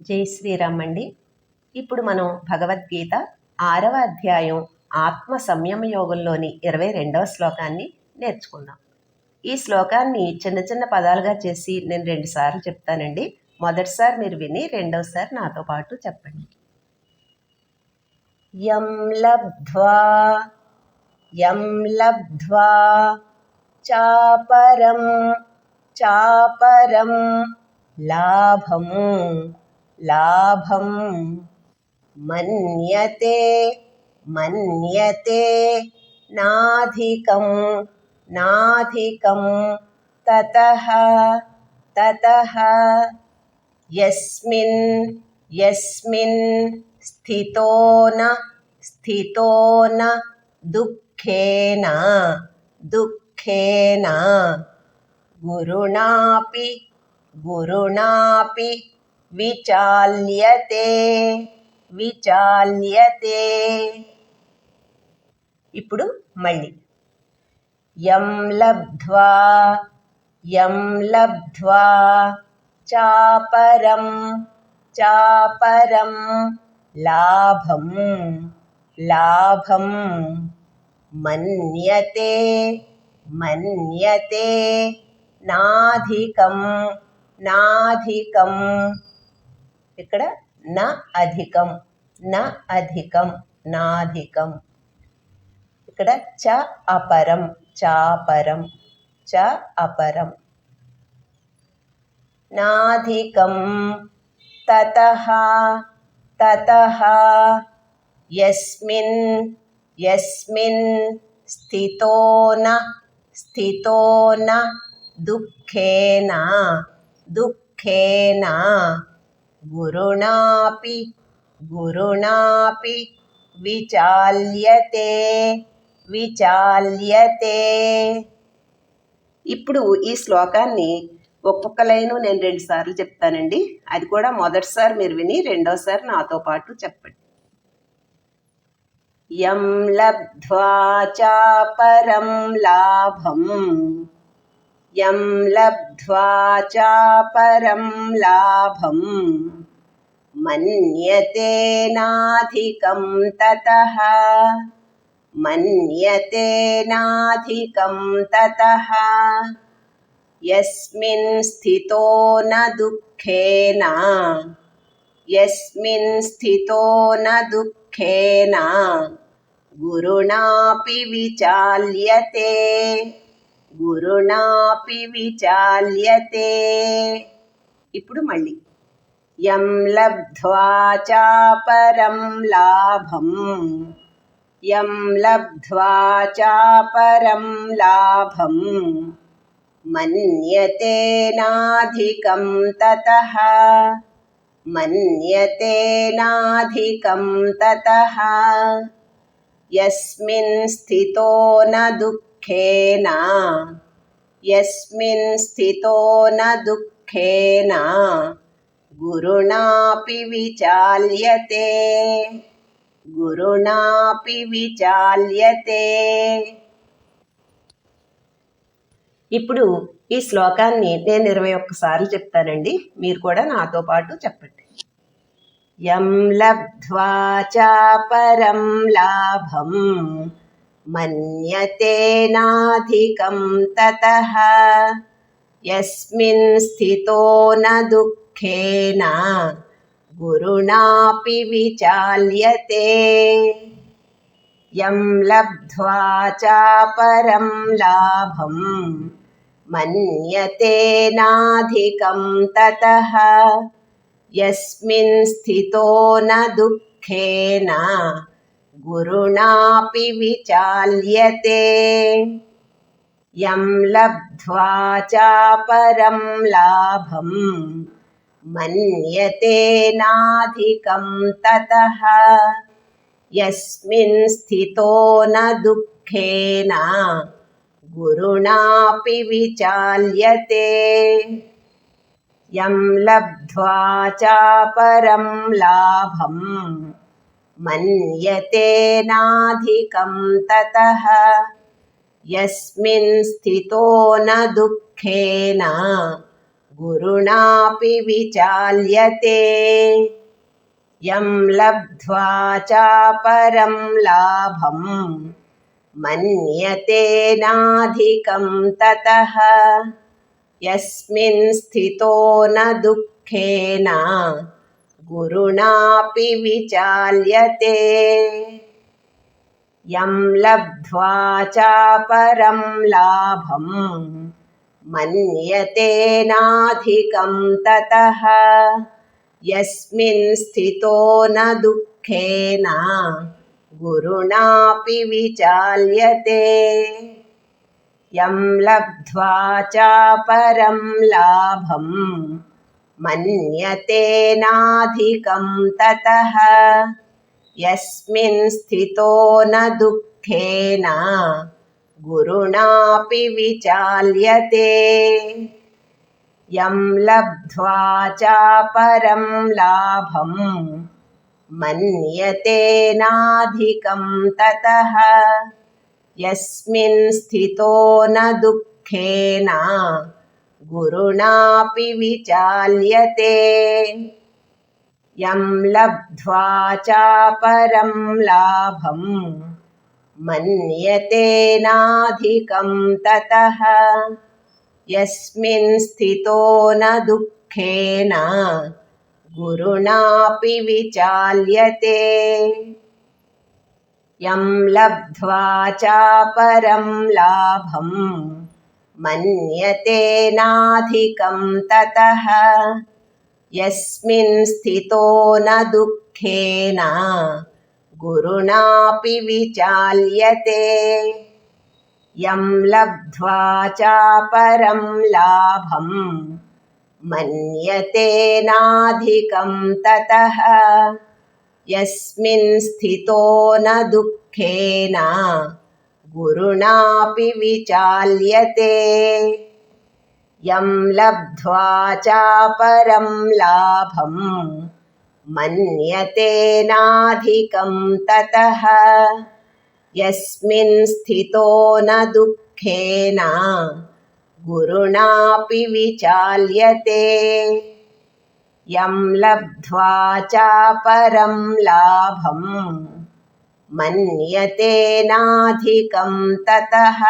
జై శ్రీరామ్ అండి. ఇప్పుడు మనం భగవద్గీత ఆరవ అధ్యాయం ఆత్మ సంయమ యోగంలోని ఇరవై రెండవ శ్లోకాన్ని నేర్చుకుందాం. ఈ శ్లోకాన్ని చిన్న చిన్న పదాలుగా చేసి నేను రెండుసార్లు చెప్తానండి. మొదటిసారి మీరు విని రెండవసారి నాతో పాటు చెప్పండి. యం లబ్ధ్వా యం లబ్ధ్వా చాపరం చాపరం లాభము. लाभम। मन्यते मन्यते, नाधिकम नाधिकम, ततः ततः। यस्मिन् यस्मिन् स्थितो न स्थितो न, दुःखेन दुःखेन। गुरुणापि गुरुणापि విచాల్యతే విచాల్యతే ఇప్పుడు మళ్ళీ. యం లబ్ధ్వా యం లబ్ధ్వా చాపరం చాపరం లాభం లాభం మన్యతే మన్యతే నాధికం నాధికం ఇక్కడ న అధికం న అధికం నాధికం ఇక్కడ చ అపరం చాపరం చ అపరం నాధికం తతః తతః యస్మిన్ యస్మిన్ స్థితో న స్థితో న దుఃఖేన దుఃఖేన గురుణాపి గురుణాపి విచాల్యతే విచాల్యతే. ఇప్పుడు ఈ శ్లోకాన్ని ఒక్కొక్క లైను నేను రెండు సార్లు చెప్తానండి. అది కూడా మొదటిసారి మీరు విని రెండోసారి నాతో పాటు చెప్పండి. యం లబ్ధ్వా చాపరం లాభం. యం లబ్ధ్వా చాపరం లాభం. మన్యతే నాధికం తత మన్యతే తత यस्मिन् स्थितो न दुःखेन। यस्मिन् स्थितो न दुःखेन। गुरुणापि विचाल्यते। గురుణాపి విచాల్యతే ఇప్పుడు మళ్ళీ यम लब्ध्वा चापरम लाभम। यम लब्ध्वा चापरम लाभम। मन्यते नाधिकं ततः। मन्यते नाधिकं ततः। यस्मिन् स्थितो न दुःखेन। यस्मिन् स्थितो न दुःखेन। గురుణాపి విచాల్యతే. గురుణాపి విచాల్యతే. ఇప్పుడు ఈ శ్లోకాన్ని నేను ఇరవై ఒక్కసార్లు చెప్తానండి. మీరు కూడా నాతో పాటు చెప్పండి. యం లబ్ధ్వా చాపరం లాభం మన్యతే నాధికం తతః. యస్మిన్ స్థితో న दुःखेन गुरुणापि विचाल्यते। यं लब्ध्वा च चापरं लाभं। मन्यते नाधिकं ततः। यस्मिन् स्थितो न दुःखेन। गुरुणापि विचाल्यते। यं लब्ध्वा च चापरं लाभम्। मन्यते नाधिकं ततः। यस्मिन् स्थितो न दुःखेन गुरुणापि विचाल्यते। यं लब्ध्वा चापरं लाभं मन्यते नाधिकं ततः। यस्मिन् स्थितो न दुःखेन गुरुणापि विचाल्यते। यं लब्ध्वा चापरं लाभम् मन्यते नाधिकं ततः। यस्मिन् स्थितो न दुःखेन, गुरुणापि विचाल्यते। यं लब्ध्वा चापरं लाभम् मन्यते नाधिकं ततः। यस्मिन् स्थितो न दुःखेन, गुरुणापि विचाल्यते। यं लब्ध्वा चापरं लाभं ततः। यस्मिन् स्थितो न दुःखेन गुरुणापि विचाल्यते। यं लब्ध्वा चापरं लाभं, मन्यते ततः। यस्मिन् स्थितो न दुःखेन, गुरुणापि विचाल्यते। यं लब्ध्वा चापरं लाभं मन्यते नाधिकं ततः। यस्मिन् स्थितो न दुःखेन गुरुणापि विचाल्यते। यं लब्ध्वा चापरं लाभं मन्यते नाधिकं ततः। यस्मिन् स्थितो न दुःखेन गुरुणापि विचाल्यते। यं लब्ध्वा चापरं लाभं, मन्यते नाधिकं ततः। यस्मिन् स्थितो न दुःखेन गुरुणापि विचाल्यते। यं लब्ध्वा चापरं लाभं मन्यते नाधिकं ततः। यस्मिन् स्थितो न दुःखेन, गुरुणापि विचाल्यते। यं लब्ध्वा चापरं लाभं मन्यते नाधिकं ततः।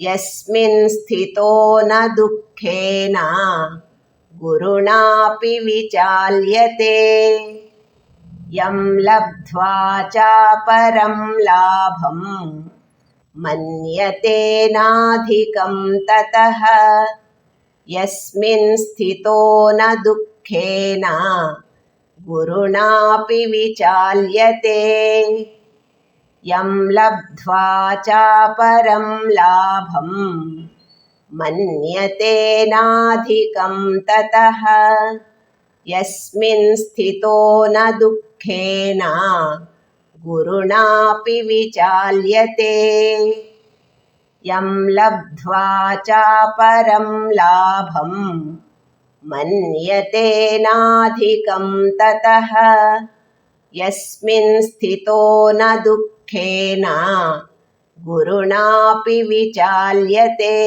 यस्मिन् स्थितो न दुःखेन गुरुणापि विचाल्यते। यं लब्ध्वा चापरं लाभं, मन्यते नाधिकं ततः। यस्मिन् स्थितो न दुःखेन, गुरुणापि विचाल्यते। यं लब्ध्वा चापरं लाभं मन्यते नाधिकं ततः। यस्मिन् स्थितो न दुःख दुःखेन गुरुणापि विचाल्यते। यं लब्ध्वा चापरं लाभं मन्यते नाधिकं ततः। यस्मिन् स्थितो न दुःखेन गुरुणापि विचाल्यते।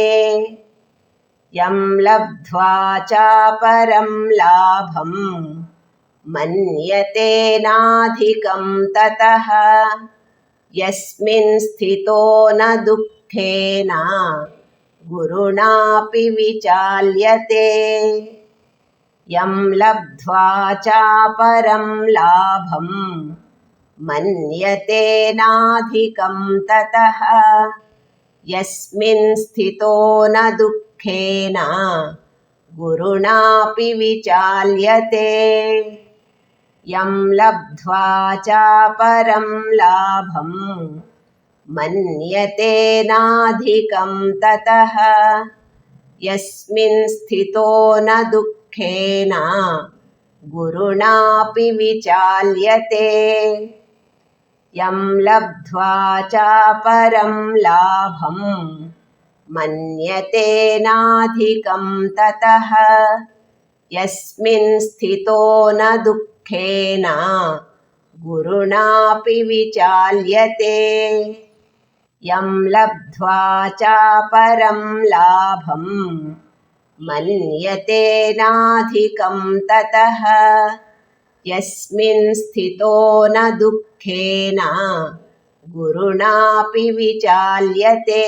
यं लब्ध्वा चापरं लाभम् मन्यते नाधिकं ततः। यस्मिन् स्थितो न दुःखेन, गुरुणापि विचाल्यते। यं लब्ध्वा चापरं लाभं मन्यते ततः। यस्मिन् स्थितो न दुःखेन गुरुणापि विचाल्यते। यं लब्ध्वा चापरं लाभं मन्यते ततः। यस्मिन् स्थितो न दुःखेन गुरुणापि विचाल्यते। यं लब्ध्वा चा परं लाभं। मन्यते नाधिकं ततः। यस्मिन् स्थितो न दुःखेन। गुरुणापि विचाल्यते। यं लब्ध्वा चा परं लाभं मन्यतेनाधिकं ततः। యస్మిన్ స్థితో న దుఃఖేన గురుణాపి విచాల్యతే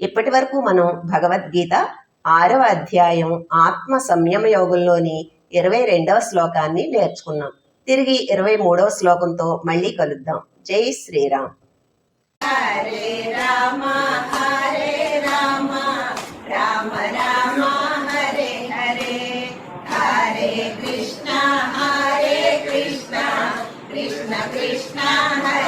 ఇప్పటి వరకు మనం భగవద్గీత ఆరవ అధ్యాయం ఆత్మ సంయమ యోగంలోని ఇరవై రెండవ శ్లోకాన్ని నేర్చుకున్నాం. తిరిగి ఇరవై మూడవ శ్లోకంతో మళ్ళీ కలుద్దాం. జై శ్రీరామ్. హరే రామ कृष्ण हरे